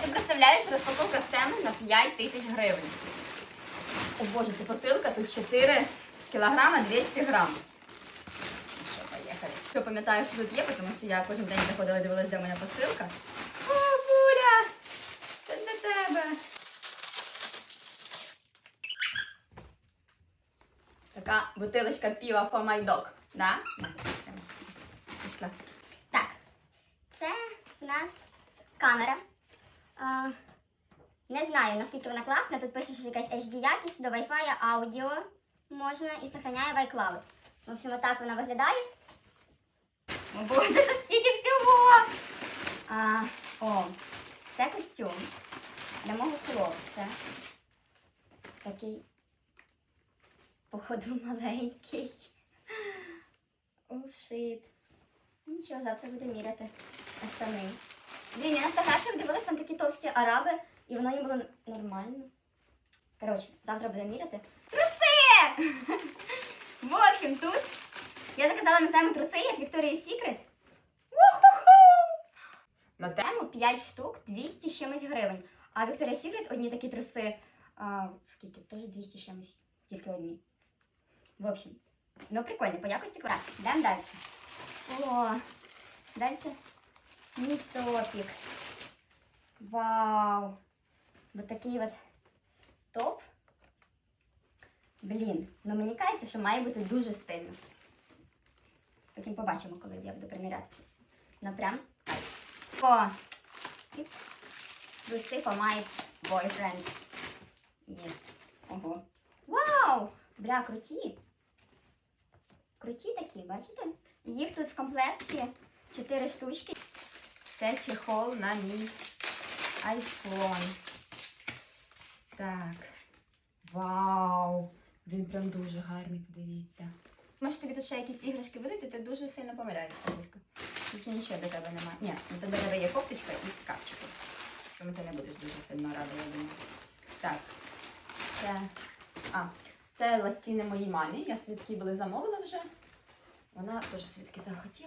ти представляєш, розпаковка теми на 5 тисяч гривень. О боже, це посилка, тут 4 кілограма 200 грам. Що, поїхали. Що пам'ятаю, що тут є, тому що я кожен день заходила і дивилась, де моя посилка. О, Буля! Це для тебе. Така бутилочка піва dog. Да? Пішла. Так, це в нас камера. А, не знаю, наскільки вона класна. Тут пише, що якась HD якість до Wi-Fi, аудіо можна і зберігає в iCloud. В общем, отак вона виглядає. О боже, тут стільки всього! А, о, це костюм для мого хлопця. Такий, походу, маленький. О, шит. Нічого, завтра буде міряти на штани. Блін, я на фотографіях араби, і воно їм було нормально. Коротше, завтра буде міряти. Труси! В общем, тут я заказала на тему труси, як Victoria's Secret. На те? Тему 5 штук, 200 з чимось гривень. А Victoria's Secret одні такі труси, а, скільки? Теж 200 з чимось, тільки одні. В общем, ну прикольно, по якості клас. Йдемо далі. О, далі мій топік. Вау! Вот такий от топ. Блін, ну мені кажеться, що має бути дуже стильно. Потім побачимо, коли я буду приміряти це все. Ну прям кайф. О, for my boyfriend. Є. Ого. Вау! Бля, круті. Круті такі, бачите? Їх тут в комплекті 4 штучки. Це чехол на мій айфон. Так. Вау! Він прям дуже гарний, подивіться. Може тобі тут ще якісь іграшки і ти дуже сильно помиляєшся, Юлька. Тут нічого до тебе немає. Ні, ну до тебе є копточка і капчики. Чому ти не будеш дуже сильно рада, я думаю. Так. Це. А, це ластіни моїй мамі. Я свідки були замовила вже. Вона теж свідки захотіла.